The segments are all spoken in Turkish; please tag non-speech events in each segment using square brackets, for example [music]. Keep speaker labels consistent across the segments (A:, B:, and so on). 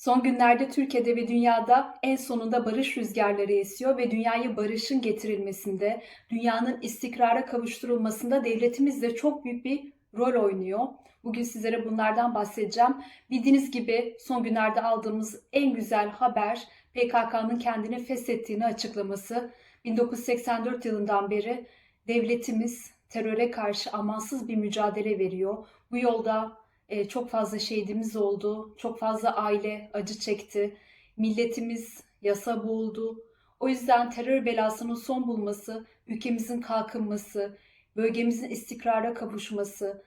A: Son günlerde Türkiye'de ve dünyada en sonunda barış rüzgarları esiyor ve dünyayı barışın getirilmesinde, dünyanın istikrara kavuşturulmasında devletimiz de çok büyük bir rol oynuyor. Bugün sizlere bunlardan bahsedeceğim. Bildiğiniz gibi son günlerde aldığımız en güzel haber PKK'nın kendini feshettiğini açıklaması. 1984 yılından beri devletimiz teröre karşı amansız bir mücadele veriyor. Bu yolda e, çok fazla şehidimiz oldu, çok fazla aile acı çekti, milletimiz yasa boğuldu. O yüzden terör belasının son bulması, ülkemizin kalkınması, bölgemizin istikrara kavuşması,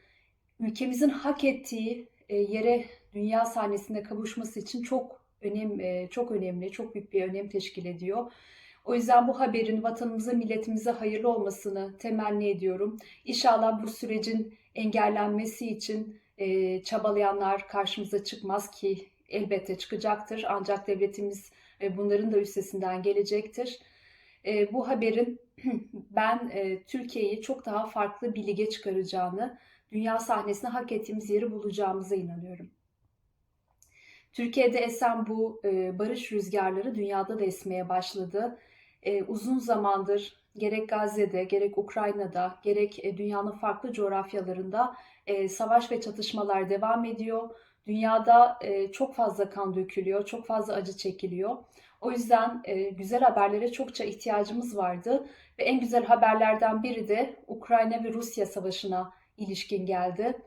A: ülkemizin hak ettiği e, yere dünya sahnesinde kavuşması için çok önem e, çok önemli, çok büyük bir önem teşkil ediyor. O yüzden bu haberin vatanımıza, milletimize hayırlı olmasını temenni ediyorum. İnşallah bu sürecin engellenmesi için e, çabalayanlar karşımıza çıkmaz ki elbette çıkacaktır. Ancak devletimiz e, bunların da üstesinden gelecektir. E, bu haberin [clears throat] ben e, Türkiye'yi çok daha farklı bir lige çıkaracağını, dünya sahnesinde hak ettiğimiz yeri bulacağımıza inanıyorum. Türkiye'de esen bu e, barış rüzgarları dünyada da esmeye başladı. E, uzun zamandır gerek Gazze'de, gerek Ukrayna'da, gerek e, dünyanın farklı coğrafyalarında e, savaş ve çatışmalar devam ediyor. Dünyada e, çok fazla kan dökülüyor, çok fazla acı çekiliyor. O yüzden güzel haberlere çokça ihtiyacımız vardı ve en güzel haberlerden biri de Ukrayna ve Rusya savaşına ilişkin geldi.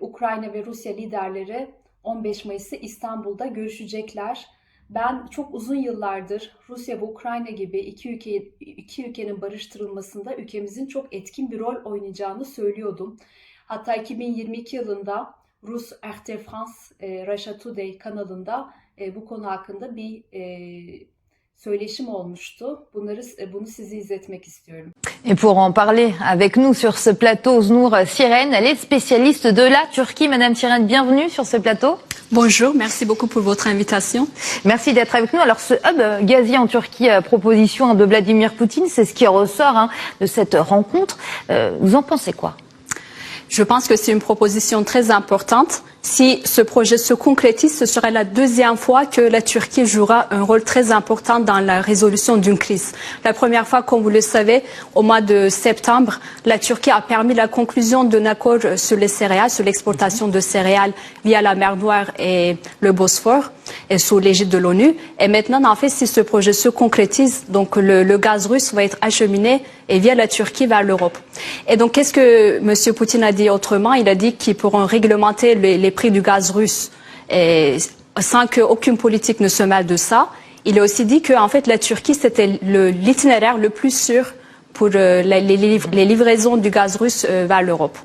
A: Ukrayna ve Rusya liderleri 15 Mayıs'ta İstanbul'da görüşecekler. Ben çok uzun yıllardır Rusya ve Ukrayna gibi iki, ülke, iki ülkenin barıştırılmasında ülkemizin çok etkin bir rol oynayacağını söylüyordum. Hatta 2022 yılında Rus RT France, e, Russia Today kanalında e, bu konu hakkında bir e, söyleşim olmuştu. Bunları e, bunu sizi izletmek istiyorum.
B: Et pour en parler avec nous sur ce plateau, Znur Sirène, elle est spécialiste de la Turquie. Madame Sirène, bienvenue sur ce plateau.
C: Bonjour, merci beaucoup pour votre invitation.
B: Merci d'être avec nous. Alors ce hub Gazi en Turquie, euh, proposition de Vladimir Poutine, c'est ce qui ressort hein, de cette rencontre. Euh, vous en pensez quoi?
C: Je pense que c'est une proposition très importante. Si ce projet se concrétise, ce sera la deuxième fois que la Turquie jouera un rôle très important dans la résolution d'une crise. La première fois, comme vous le savez, au mois de septembre, la Turquie a permis la conclusion d'un accord sur les céréales, sur l'exportation de céréales via la mer Noire et le Bosphore, et sous l'égide de l'ONU. Et maintenant, en fait, si ce projet se concrétise, donc le, gaz russe va être acheminé via la Turquie vers l'Europe. Et donc, qu'est-ce que M. Poutine a dit autrement? Il a dit qu'ils pourront réglementer les prix du gaz russe et, sans qu'aucune politique ne se mêle de ça. Il a aussi dit que en fait la Turquie c'était le- l'itinéraire le, plus sûr pour euh, les, les liv- les livraisons du gaz russe euh, vers l'Europe.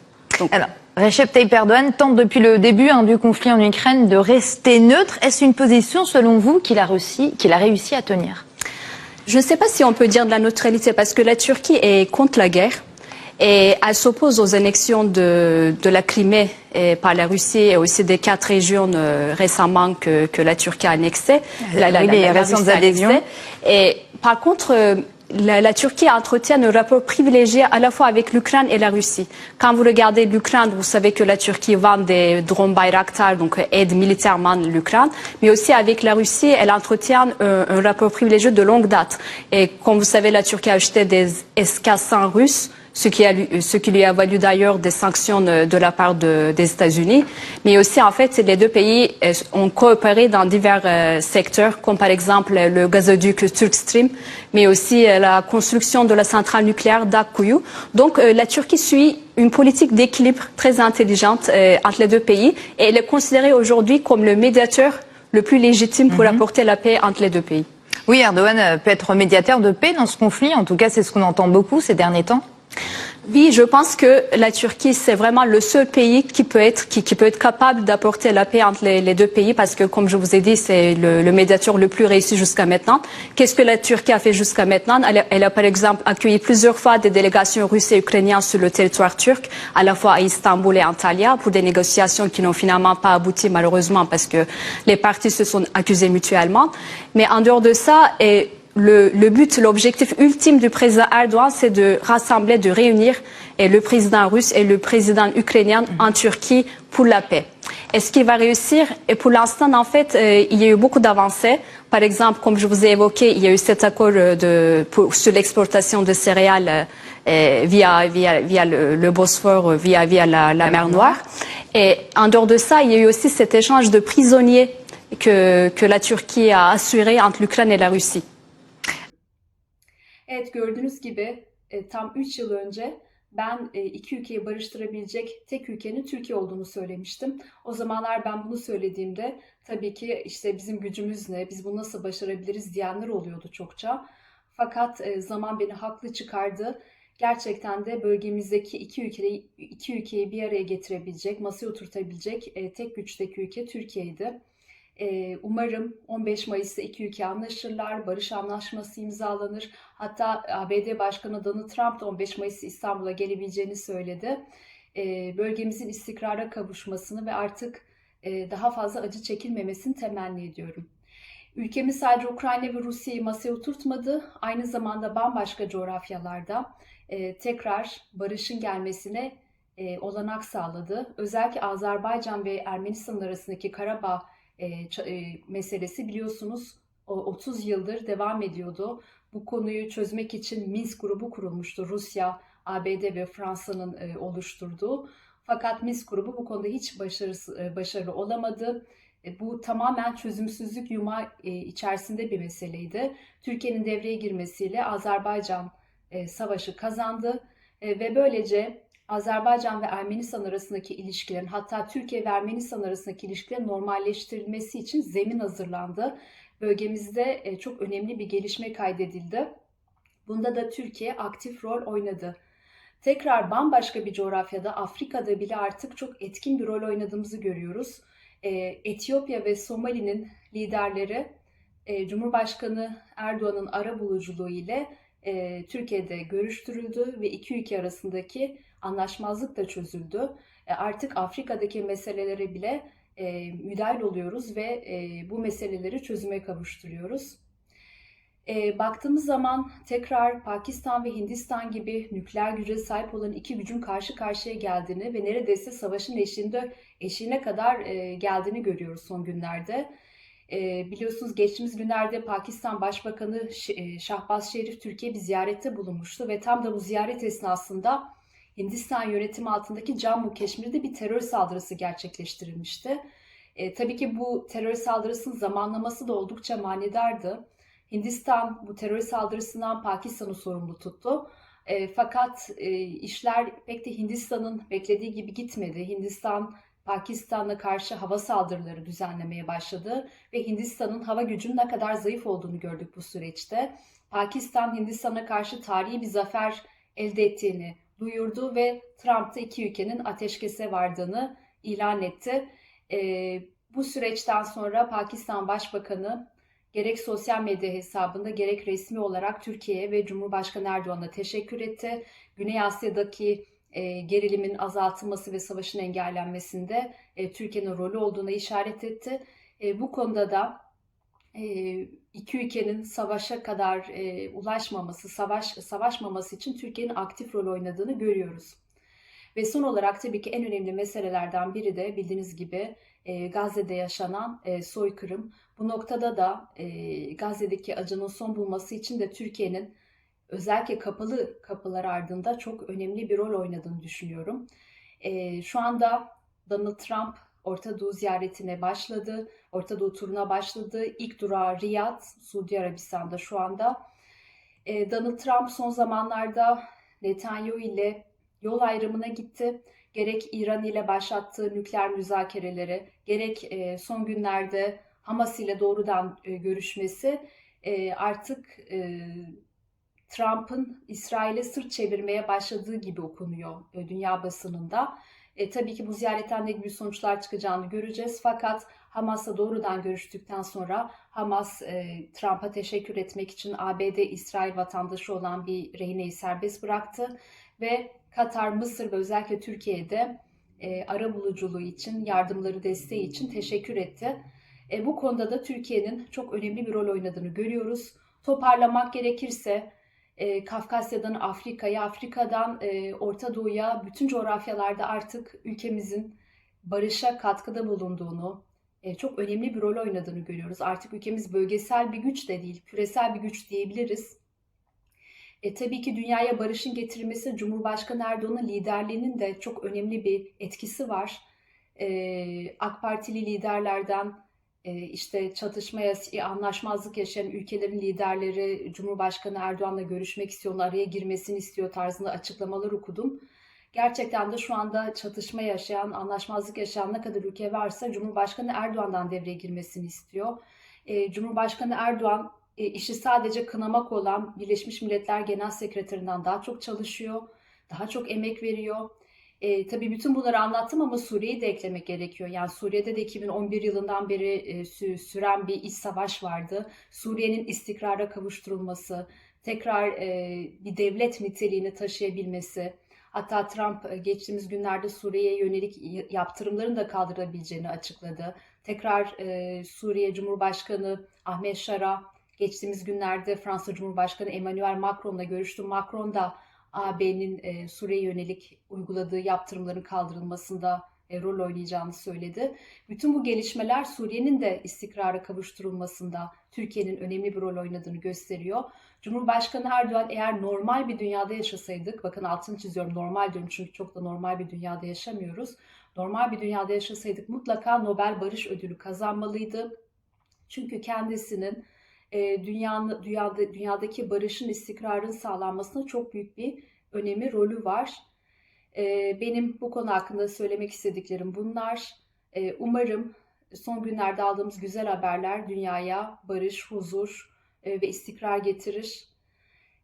B: Alors, Recep Tayyip Erdogan tente depuis le début hein, du conflit en Ukraine de rester neutre. Est-ce une position, selon vous, qu'il a, réussi, qu'il a réussi à tenir?
C: Je ne sais pas si on peut dire de la neutralité parce que la Turquie est contre la guerre et elle s'oppose aux annexions de, de la Crimée et par la Russie et aussi des quatre régions euh, récemment que, que la Turquie a annexées. La,
B: oui, les récentes
C: Russie a annexées.
B: adhésions.
C: Et par contre, euh, la, la Turquie entretient un rapport privilégié à la fois avec l'Ukraine et la Russie. Quand vous regardez l'Ukraine, vous savez que la Turquie vend des drones Bayraktar, donc euh, aide militairement l'Ukraine, mais aussi avec la Russie, elle entretient un, un rapport privilégié de longue date. Et comme vous savez, la Turquie a acheté des S-400 russes ce qui, a, lu- ce qui lui a valu d'ailleurs des sanctions de, de la part de- des États-Unis. Mais aussi, en fait, les deux pays euh, ont coopéré dans divers euh, secteurs, comme par exemple le gazoduc Turk Stream, mais aussi euh, la construction de la centrale nucléaire d'Akkuyu. Donc, euh, la Turquie suit une politique d'équilibre très intelligente euh, entre les deux pays et elle est considérée aujourd'hui comme le médiateur le plus légitime pour apporter la paix entre les deux pays.
B: Oui, Erdogan euh, peut être médiateur de paix dans ce conflit. En tout cas, c'est ce qu'on entend beaucoup ces derniers temps.
C: Oui, je pense que la Turquie, c'est vraiment le seul pays qui peut être, qui, qui peut être capable d'apporter la paix entre les, deux pays parce que, comme je vous ai dit, c'est le, le médiateur le plus réussi jusqu'à maintenant. Qu'est-ce que la Turquie a fait jusqu'à maintenant? Elle a, elle a, par exemple, accueilli plusieurs fois des délégations russes et ukrainiennes sur le territoire turc, à la fois à Istanbul et Antalya, pour des négociations qui n'ont finalement pas abouti, malheureusement, parce que les parties se sont accusées mutuellement. Mais en dehors de ça, et le, le but, l'objectif ultime du président Erdogan, c'est de rassembler, de réunir le président russe et le président ukrainien en Turquie pour la paix. Est-ce qu'il va réussir? Et pour l'instant, en fait, euh, il y a eu beaucoup d'avancées. Par exemple, comme je vous ai évoqué, il y a eu cet accord euh, de, pour- sur l'exportation de céréales euh, euh, via, via, via le, Bosphore, via, via la, la mer Noire. Et en dehors de ça, il y a eu aussi cet échange de prisonniers que, que la Turquie a assuré entre l'Ukraine et la Russie.
A: Evet gördüğünüz gibi e, tam 3 yıl önce ben e, iki ülkeyi barıştırabilecek tek ülkenin Türkiye olduğunu söylemiştim. O zamanlar ben bunu söylediğimde tabii ki işte bizim gücümüz ne, biz bunu nasıl başarabiliriz diyenler oluyordu çokça. Fakat e, zaman beni haklı çıkardı. Gerçekten de bölgemizdeki iki ülkeyi, iki ülkeyi bir araya getirebilecek, masaya oturtabilecek tek güçteki ülke Türkiye'ydi. Umarım 15 Mayıs'ta iki ülke anlaşırlar, barış anlaşması imzalanır. Hatta ABD Başkanı Donald Trump da 15 Mayıs İstanbul'a gelebileceğini söyledi. Bölgemizin istikrara kavuşmasını ve artık daha fazla acı çekilmemesini temenni ediyorum. Ülkemiz sadece Ukrayna ve Rusya'yı masaya oturtmadı, aynı zamanda bambaşka coğrafyalarda tekrar barışın gelmesine olanak sağladı. Özellikle Azerbaycan ve Ermenistan arasındaki Karabağ meselesi biliyorsunuz o 30 yıldır devam ediyordu. Bu konuyu çözmek için Minsk grubu kurulmuştu. Rusya, ABD ve Fransa'nın e, oluşturduğu. Fakat Minsk grubu bu konuda hiç başarısı, e, başarılı olamadı. E, Bu tamamen çözümsüzlük yumağı e, içerisinde bir meseleydi. Türkiye'nin devreye girmesiyle Azerbaycan e, savaşı kazandı E, ve böylece Azerbaycan ve Ermenistan arasındaki ilişkilerin hatta Türkiye ve Ermenistan arasındaki ilişkilerin normalleştirilmesi için zemin hazırlandı. Bölgemizde e, çok önemli bir gelişme kaydedildi. Bunda da Türkiye aktif rol oynadı. Tekrar bambaşka bir coğrafyada Afrika'da bile artık çok etkin bir rol oynadığımızı görüyoruz. E, Etiyopya ve Somali'nin liderleri e, Cumhurbaşkanı Erdoğan'ın ara buluculuğu ile Türkiye'de görüştürüldü ve iki ülke arasındaki anlaşmazlık da çözüldü. E, artık Afrika'daki meselelere bile e, müdahil oluyoruz ve e, bu meseleleri çözüme kavuşturuyoruz. E, baktığımız zaman tekrar Pakistan ve Hindistan gibi nükleer güce sahip olan iki gücün karşı karşıya geldiğini ve neredeyse savaşın eşiğinde eşiğine kadar e, geldiğini görüyoruz son günlerde. E, biliyorsunuz geçtiğimiz günlerde Pakistan Başbakanı e, Şahbaz Şerif Türkiye bir ziyarette bulunmuştu ve tam da bu ziyaret esnasında Hindistan yönetimi altındaki Cammu Keşmir'de bir terör saldırısı gerçekleştirilmişti. E, tabii ki bu terör saldırısının zamanlaması da oldukça manidardı. Hindistan bu terör saldırısından Pakistan'ı sorumlu tuttu. E, fakat e, işler pek de Hindistan'ın beklediği gibi gitmedi. Hindistan Pakistan'a karşı hava saldırıları düzenlemeye başladı ve Hindistan'ın hava gücünün ne kadar zayıf olduğunu gördük bu süreçte. Pakistan Hindistan'a karşı tarihi bir zafer elde ettiğini duyurdu ve Trump da iki ülkenin ateşkese vardığını ilan etti. Ee, bu süreçten sonra Pakistan Başbakanı gerek sosyal medya hesabında gerek resmi olarak Türkiye'ye ve Cumhurbaşkanı Erdoğan'a teşekkür etti. Güney Asya'daki e, gerilimin azaltılması ve savaşın engellenmesinde e, Türkiye'nin rolü olduğuna işaret etti. E, bu konuda da e, iki ülkenin savaşa kadar ulaşmaması, savaş savaşmaması için Türkiye'nin aktif rol oynadığını görüyoruz. Ve son olarak tabii ki en önemli meselelerden biri de bildiğiniz gibi Gazze'de yaşanan soykırım. Bu noktada da Gazze'deki acının son bulması için de Türkiye'nin özellikle kapalı kapılar ardında çok önemli bir rol oynadığını düşünüyorum. Şu anda Donald Trump Orta Doğu ziyaretine başladı. Orta Doğu turuna başladı. İlk durağı Riyad, Suudi Arabistan'da şu anda. E, Donald Trump son zamanlarda Netanyahu ile yol ayrımına gitti. Gerek İran ile başlattığı nükleer müzakereleri, gerek e, son günlerde Hamas ile doğrudan e, görüşmesi e, artık e, Trump'ın İsrail'e sırt çevirmeye başladığı gibi okunuyor e, dünya basınında. E, tabii ki bu ziyaretten ne gibi sonuçlar çıkacağını göreceğiz. Fakat Hamas'la doğrudan görüştükten sonra Hamas e, Trump'a teşekkür etmek için ABD İsrail vatandaşı olan bir rehineyi serbest bıraktı ve Katar, Mısır ve özellikle Türkiye'de e, ara buluculuğu için, yardımları desteği için teşekkür etti. E, bu konuda da Türkiye'nin çok önemli bir rol oynadığını görüyoruz. Toparlamak gerekirse e, Kafkasya'dan Afrika'ya, Afrika'dan e, Orta Doğu'ya bütün coğrafyalarda artık ülkemizin barışa katkıda bulunduğunu, e, çok önemli bir rol oynadığını görüyoruz. Artık ülkemiz bölgesel bir güç de değil, küresel bir güç diyebiliriz. E, tabii ki dünyaya barışın getirilmesi Cumhurbaşkanı Erdoğan'ın liderliğinin de çok önemli bir etkisi var. E, AK Partili liderlerden işte çatışmaya, anlaşmazlık yaşayan ülkelerin liderleri Cumhurbaşkanı Erdoğan'la görüşmek istiyor, araya girmesini istiyor tarzında açıklamalar okudum. Gerçekten de şu anda çatışma yaşayan, anlaşmazlık yaşayan ne kadar ülke varsa Cumhurbaşkanı Erdoğan'dan devreye girmesini istiyor. E, Cumhurbaşkanı Erdoğan e, işi sadece kınamak olan Birleşmiş Milletler Genel Sekreterinden daha çok çalışıyor, daha çok emek veriyor. E, tabii bütün bunları anlattım ama Suriye'yi de eklemek gerekiyor. Yani Suriye'de de 2011 yılından beri e, sü- süren bir iç savaş vardı. Suriye'nin istikrara kavuşturulması, tekrar e, bir devlet niteliğini taşıyabilmesi, hatta Trump geçtiğimiz günlerde Suriye'ye yönelik yaptırımların da kaldırabileceğini açıkladı. Tekrar e, Suriye Cumhurbaşkanı Ahmet Şara geçtiğimiz günlerde Fransa Cumhurbaşkanı Emmanuel Macron'la görüştü. Macron da AB'nin e, Suriye'ye yönelik uyguladığı yaptırımların kaldırılmasında e, rol oynayacağını söyledi. Bütün bu gelişmeler Suriye'nin de istikrara kavuşturulmasında Türkiye'nin önemli bir rol oynadığını gösteriyor. Cumhurbaşkanı Erdoğan eğer normal bir dünyada yaşasaydık, bakın altını çiziyorum normal diyorum çünkü çok da normal bir dünyada yaşamıyoruz. Normal bir dünyada yaşasaydık mutlaka Nobel Barış Ödülü kazanmalıydı. Çünkü kendisinin e, dünyanın, dünyada, dünyadaki barışın, istikrarın sağlanmasına çok büyük bir önemi, rolü var. E, benim bu konu hakkında söylemek istediklerim bunlar. E, umarım son günlerde aldığımız güzel haberler dünyaya barış, huzur e, ve istikrar getirir.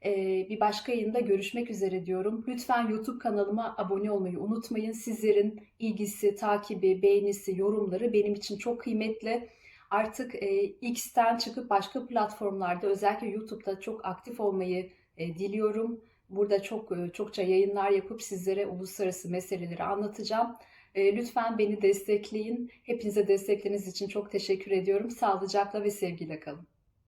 A: E, bir başka yayında görüşmek üzere diyorum. Lütfen YouTube kanalıma abone olmayı unutmayın. Sizlerin ilgisi, takibi, beğenisi, yorumları benim için çok kıymetli. Artık e, X'ten çıkıp başka platformlarda özellikle YouTube'da çok aktif olmayı e, diliyorum. Burada çok e, çokça yayınlar yapıp sizlere uluslararası meseleleri anlatacağım. E, lütfen beni destekleyin. Hepinize destekleriniz için çok teşekkür ediyorum. Sağlıcakla ve sevgiyle kalın.